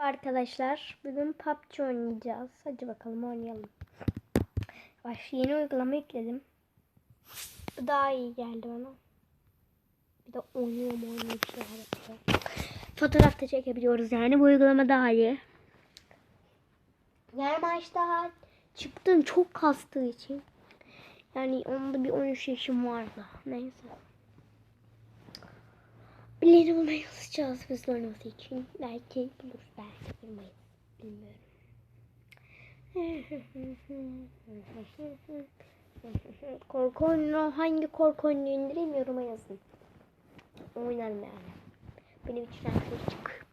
Arkadaşlar bugün PUBG oynayacağız. Hadi bakalım oynayalım. Baş yeni uygulama yükledim. Bu daha iyi geldi bana. Bir de oynuyorum oynuyor bir şeyler yapıyor. Fotoğraf da çekebiliyoruz yani bu uygulama daha iyi. Yani maçta çıktım çok kastığı için. Yani onda bir 13 yaşım vardı. Neyse. Birileri buna yazacağız hızlı oynaması için. Belki bulur, belki bulmayız. Bilmiyorum. korku oyunu hangi korku oyunu indireyim yoruma yazın. Oynarım yani. Benim için çık.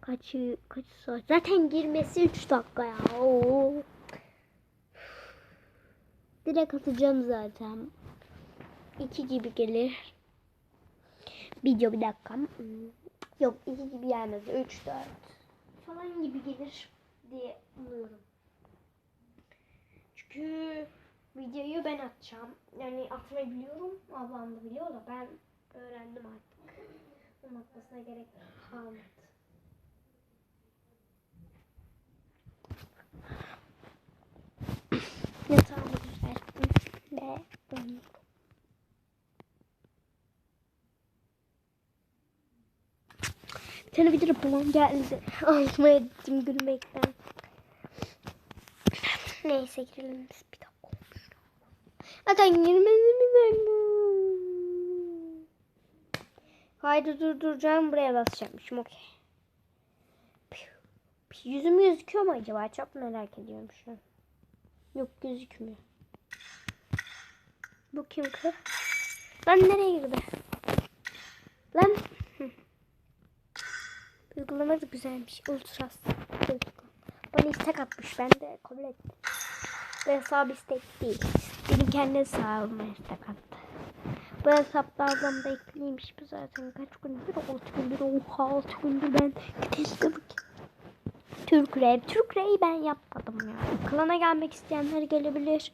Kaç, kaç saat? Zaten girmesi 3 dakika ya. Oo. Direkt atacağım zaten. 2 gibi gelir. Video bir dakika. Yok 2 gibi gelmez. 3 4 falan gibi gelir diye umuyorum. Çünkü videoyu ben atacağım. Yani atmayı biliyorum. Ablam da biliyor da ben öğrendim artık. Onun atmasına gerek kalmadı. Yatağımı düzelttim ve uyudum. Bir tane video babam geldi. Altıma ettim gülmekten. Neyse girelim biz bir dakika. Zaten girmedi mi ben? Haydi durduracağım buraya basacakmışım okey. Yüzüm gözüküyor mu acaba? Çok merak ediyorum şu an. Yok gözükmüyor. Bu kim kız? Lan nereye girdi? Lan. Uygulama da güzelmiş. Ultras. Bana istek atmış. Ben de kabul ettim. Bu hesap istek değil. Benim kendi hesabıma istek attı. Bu hesapta ablam da ekliymiş bu zaten. Kaç gündür? 6 gündür. Oha 6 gündür ben teslim Türk Rap. Türk Rap'i ben yapmadım ya. Klana gelmek isteyenler gelebilir.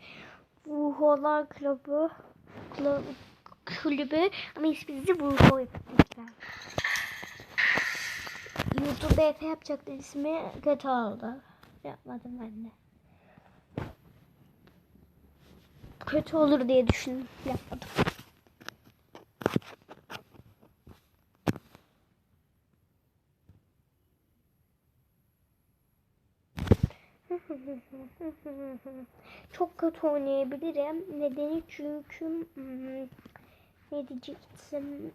Vuholar Klubu. Kulübü. Kulübü. Ama isminizi Vuho yapacaklar. YouTube'da Efe yapacaktı ismi kötü oldu. Yapmadım ben de. Kötü olur diye düşündüm. Yapmadım. Çok kötü oynayabilirim. Nedeni çünkü hmm, ne diyecektim?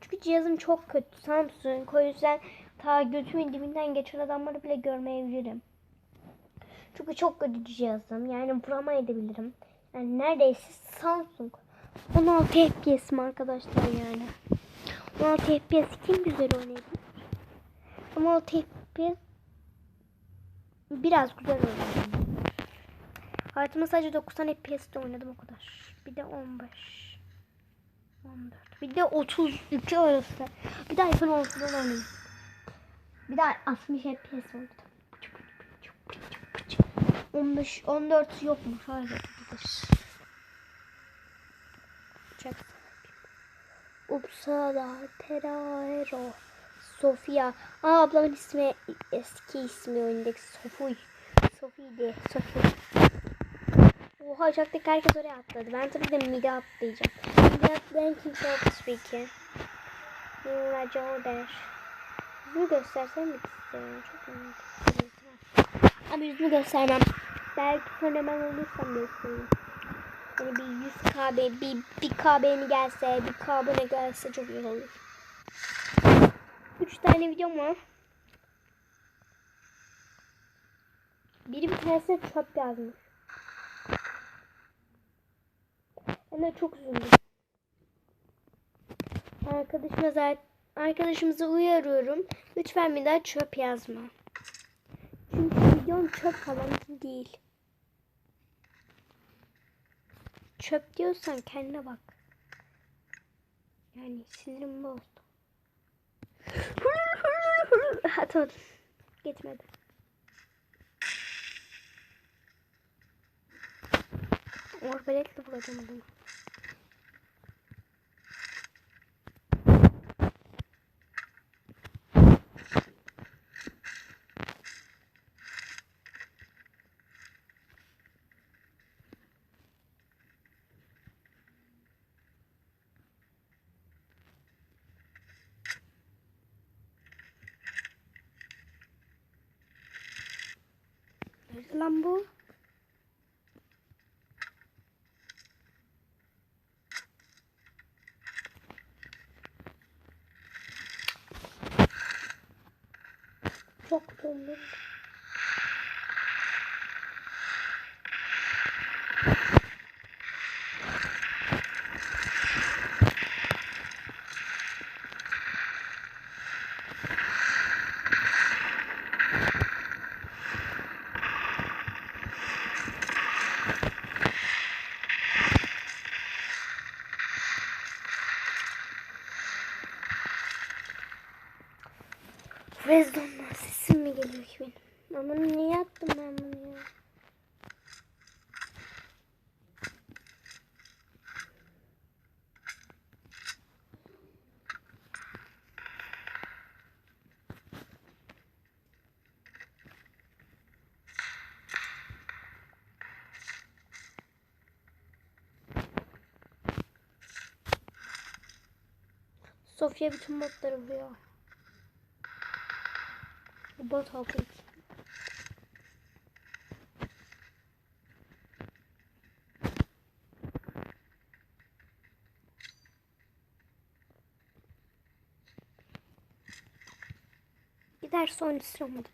Çünkü cihazım çok kötü. Samsung. O yüzden ta götümün dibinden geçen adamları bile görmeyebilirim. Çünkü çok kötü cihazım. Yani vuramayabilirim. Yani neredeyse Samsung. 16 FPS mi arkadaşlar yani? 16 FPS kim güzel oynayabilir? 16 FPS biraz güzel oynadım. Hayatımda sadece 90 FPS'te oynadım o kadar. Bir de 15. 14. Bir de 32 arası. Bir de iPhone 16'dan oynayayım. Bir de 60 FPS oynadım. 15, 14 yokmuş. Hayır. Çok. Uppsala, Terraero, Sofia. Aa ablamın ismi eski ismi oyundaki Sofuy. Sofi'ydi. Sofi. Oha uçaktaki herkes oraya atladı. Ben tabii de mide atlayacağım. Mide atlayan kimse yok tabii ki. Raja Oder. Yüzümü göstersem mi istiyorum? Çok önemli. Ama yüzümü göstermem. Belki fenomen olursam gösteririm. Yani bir 100 KB, bir, bir KB'ni gelse, bir KB'ne gelse çok iyi olur. 3 tane videom var. Biri bir tanesine çöp yazmış. Ben de çok üzüldüm. Arkadaşıma zaten arkadaşımıza uyarıyorum. Lütfen bir daha çöp yazma. Çünkü videom çöp falan değil. Çöp diyorsan kendine bak. Yani sinirim bozdu. Atamadım. Gitmedi. Arbaletle vuracağım adamı. bamboo. Rezondan sesim mi geliyor ki benim? Ama niye yaptım ben bunu ya? Sofya bütün botları vuruyor. Bot halkı. Gider son sıramadı.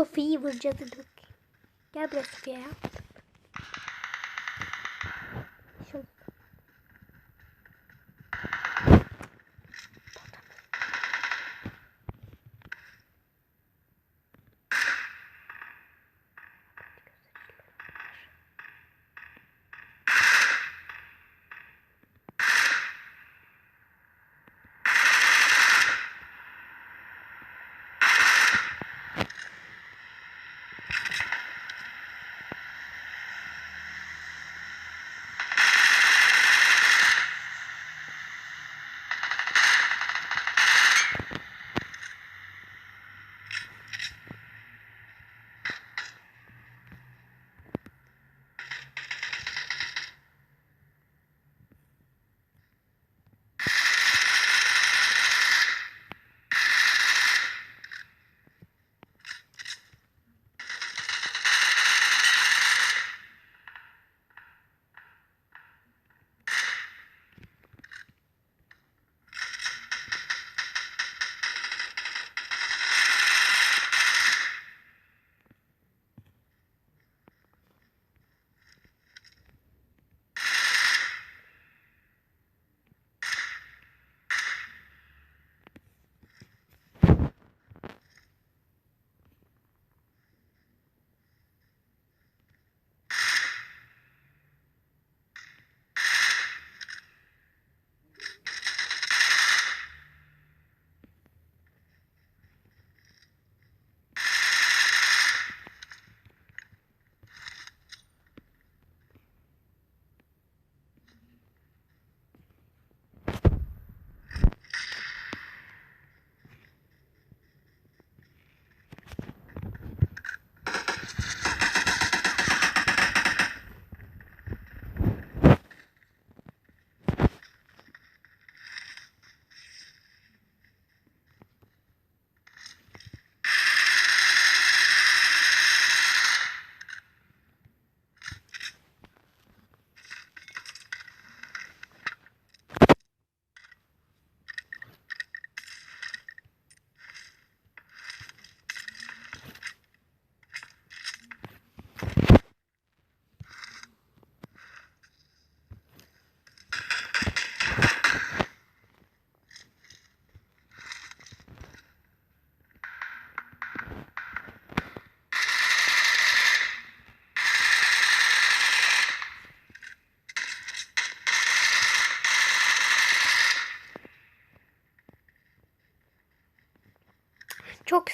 Sofi'yi vuracağız. Gel buraya Sofia ya.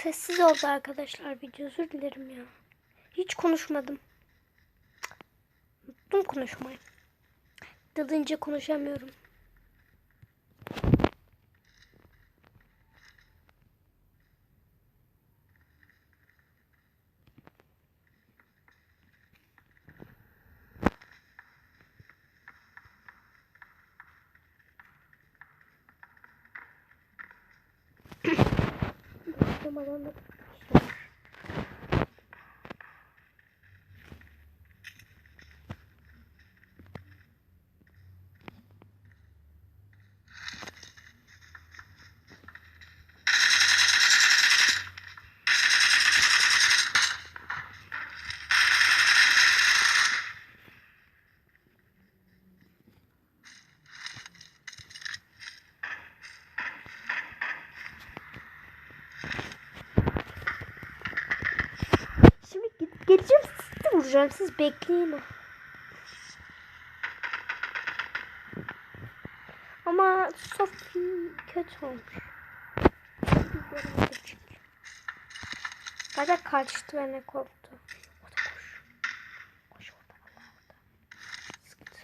Sessiz oldu arkadaşlar video. Özür dilerim ya. Hiç konuşmadım. Unuttum konuşmayı. Dalınca konuşamıyorum. Başlamadan da Şimdi gidip geleceğim Siz bekleyin. Ama Sophie kötü olmuş. Galiba kaçtı ve ne korktu. O da koş. Koş orada. Allah orada. Sıkıntı.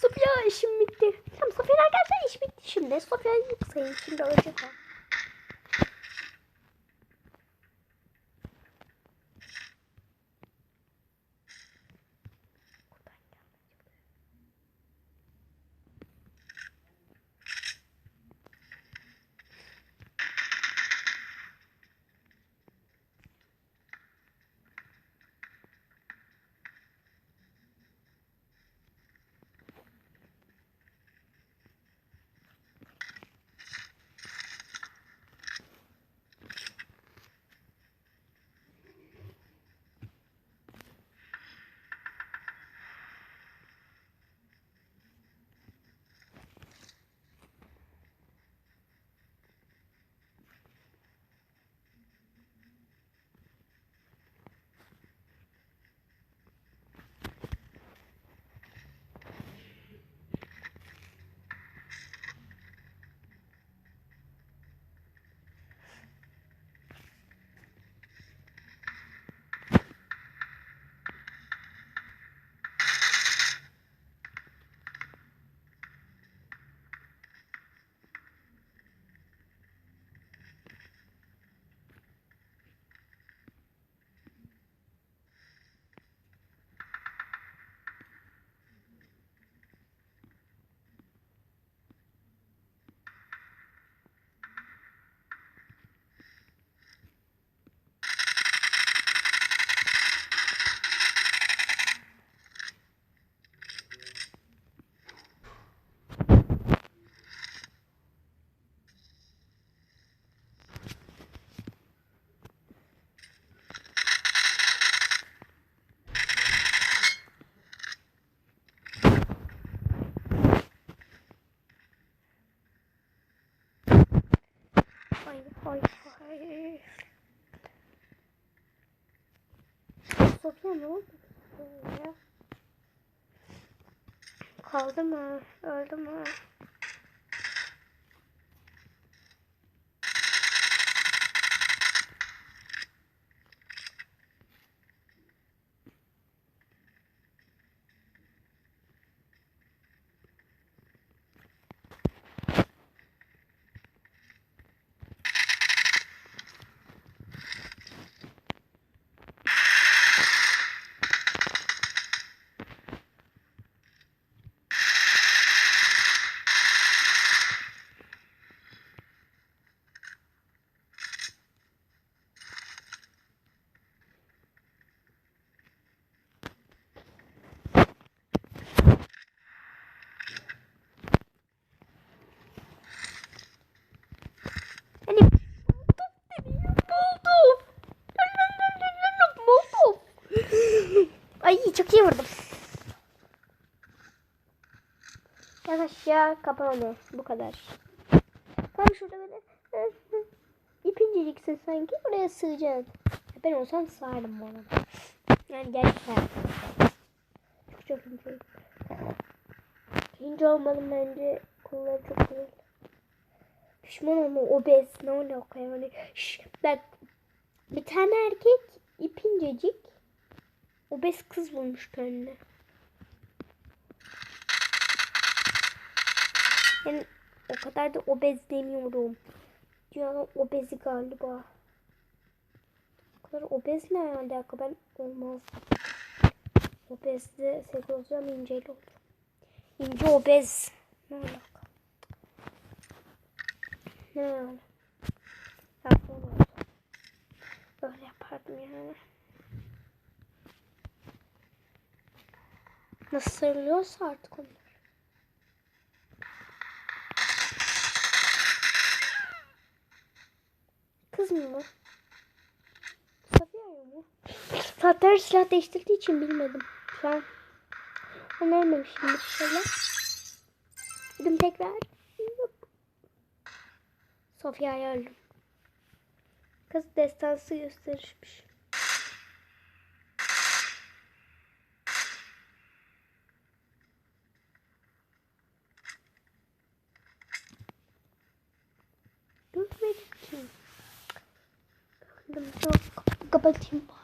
Sofya işim bitti. Tamam Sofya'lar gelse iş bitti şimdi. Sofya'yı yıksayın. Şimdi ölecek o. ne oldu? Kaldı mı? Öldü mü? Hani buldum dedi. Buldum. Buldum. Ay çok iyi vurdum. Yavaş ya kapa onu. Bu kadar. Tam şurada böyle ipinceciksin sanki. Oraya sığacaksın. Ben olsam sığardım bu arada. Yani gerçekten. Çok çok ince. İnce olmalı bence. Kolları çok güzel. Pişman olma obez ne alaka yani. Şş, bak bir tane erkek ipincecik obez kız bulmuş kendine. Yani o kadar da obez demiyorum. Dünyanın obezi galiba. O kadar obez ne alaka ben olmaz. Obezde sevgili olacağım inceyle olur. İnce obez. Ne alaka? Ne oldu. Böyle yapardım yani. Nasıl sarılıyorsa artık onlar. Kız mı bu? Safiye mu? Saatler silah değiştirdiği için bilmedim. Şu an onu ölmemişimdir inşallah. Gidin tekrar. Sofya'ya öldüm. Kız destansı gösterişmiş. Görmedim ki. Öldüm. Dur kapıyı kapatayım bari.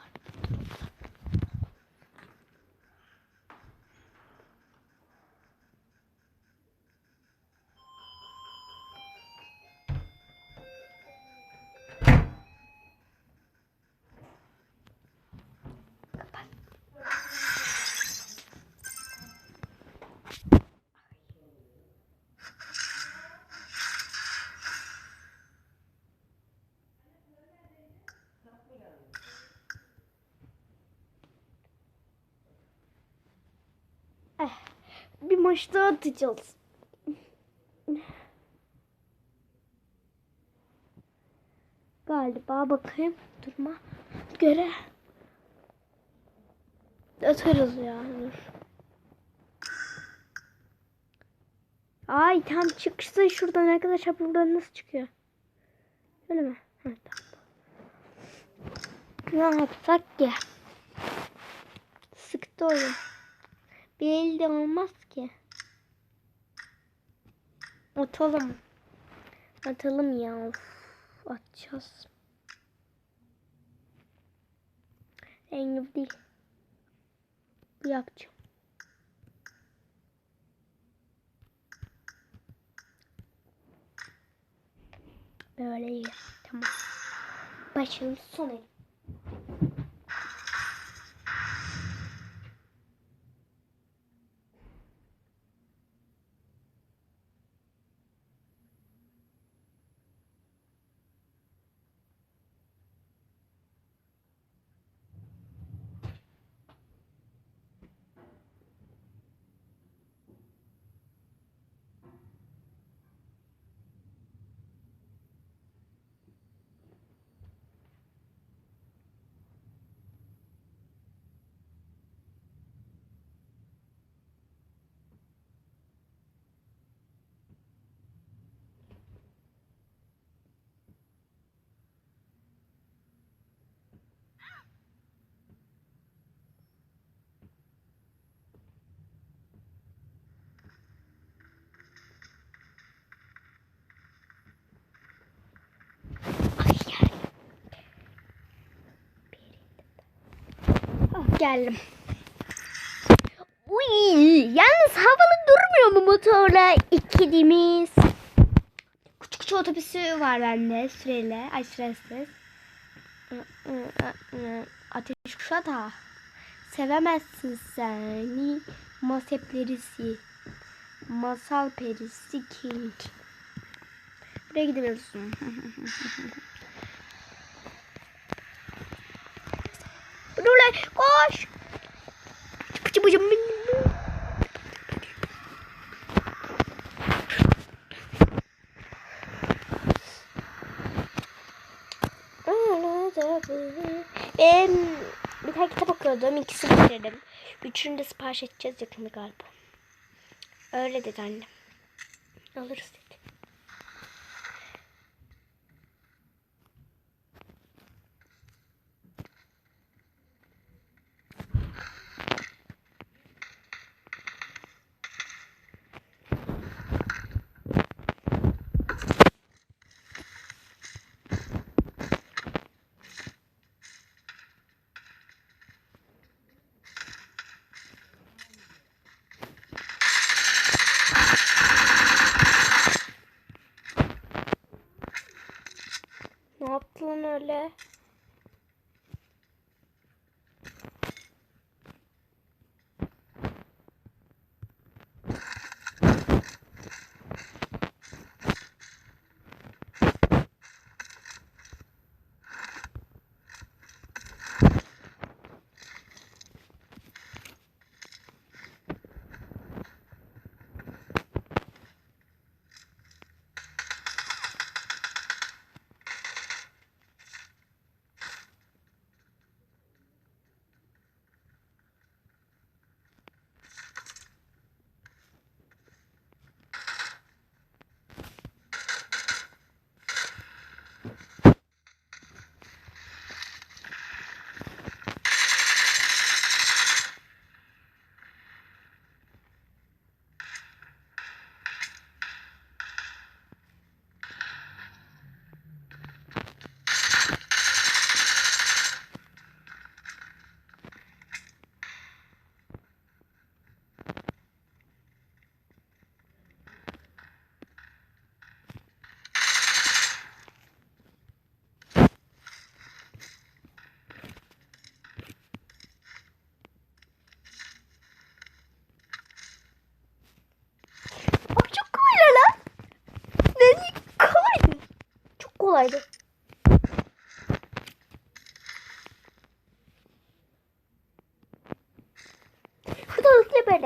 Bir maç daha atacağız. Galiba bakayım durma göre atarız ya. Dur. Ay tam çıksın şuradan arkadaşlar buradan nasıl çıkıyor? Öyle mi? Ha, tamam. Ne yapsak ki? Sıktı oyun. Bir olmaz ki. Atalım. Atalım ya. Of, atacağız. Rengi değil. Yapacağım. Böyle iyi. Tamam. Başım son el. Geldim. Uy, yalnız havalı durmuyor mu motorla ikilimiz? Küçük küçük otobüsü var bende süreli. Ay süresiz. Ateş kuşa da. Sevemezsin seni. Masep perisi. Masal perisi king. Buraya gidebilirsin. Rule koş. Pıçı pıçı Ben bir tane kitap okuyordum. İkisini bitirdim. Üçünü de sipariş edeceğiz yakında galiba. Öyle dedi annem. Alırız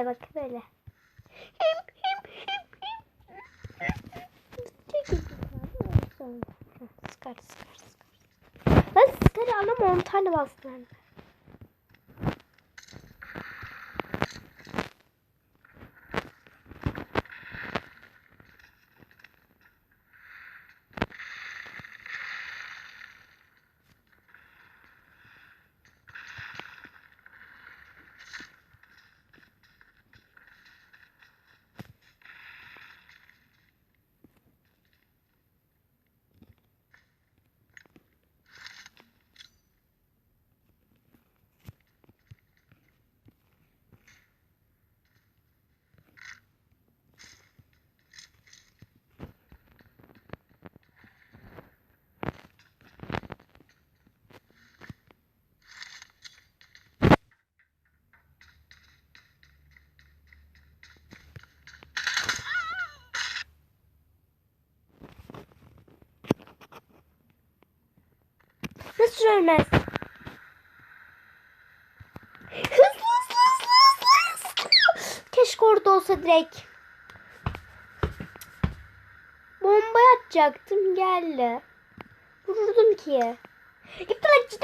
bak böyle. Him him him him. Çekil. Sıkar sıkar sıkar. Ben sıkarı anam 10 tane bastım. ben. Nasıl ölmez? Hızlı hızlı hızlı hızlı. Keşke orada olsa direkt. Bomba atacaktım geldi. Vururdum ki. İptal ettim.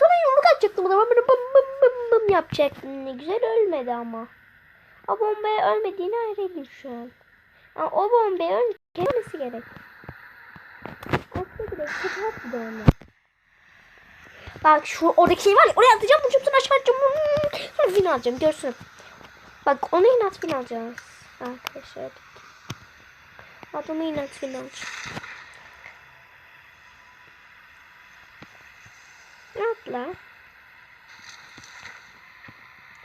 Sana yumruk atacaktım. Bım bım bım bım bım yapacaktım. Ne güzel ölmedi ama. O bombaya ölmediğini ayrıydım şu an. Ama o bombaya ölmesi gerek. Aslında direkt kapat bir onu. Bak şu oradaki şey var ya oraya atacağım sonra aşağı atacağım. Hmm, Sonra win alacağım görsün. Bak onu inat win alacağız. Arkadaşlar. Adamı inat win alacağım. Atla.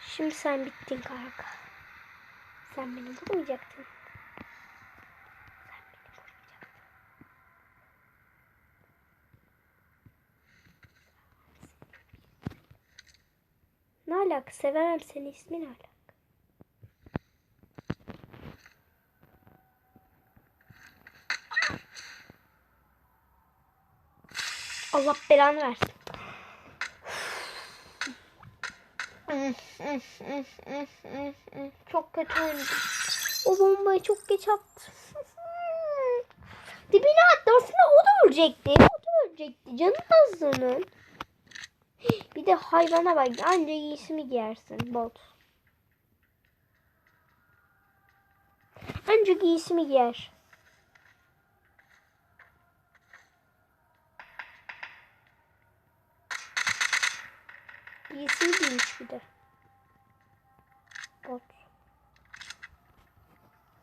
Şimdi sen bittin kanka. Sen beni vurmayacaktın. Sen beni vurmayacaktın. Ne alaka? Sevemem seni. İsmin ne alaka? Allah belanı versin. Çok kötü oynadım. O bombayı çok geç attı. Dibine attı. Aslında o da ölecekti. O da ölecekti. Canı az onun. Bir de hayvana bak. Anca giysimi giyersin bot. Anca giysimi giyer. Giysimi giymiş bir de. Bot.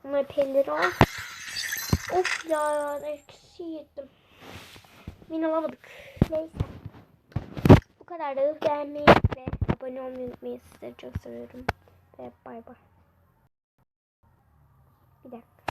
Bunlar pelleri al. Of ya eksi yedim. Min alamadık. Neyse. Kadar da beğenmeyi ve abone olmayı unutmayın. Sizleri çok seviyorum. Ve bay bay. Bir dakika.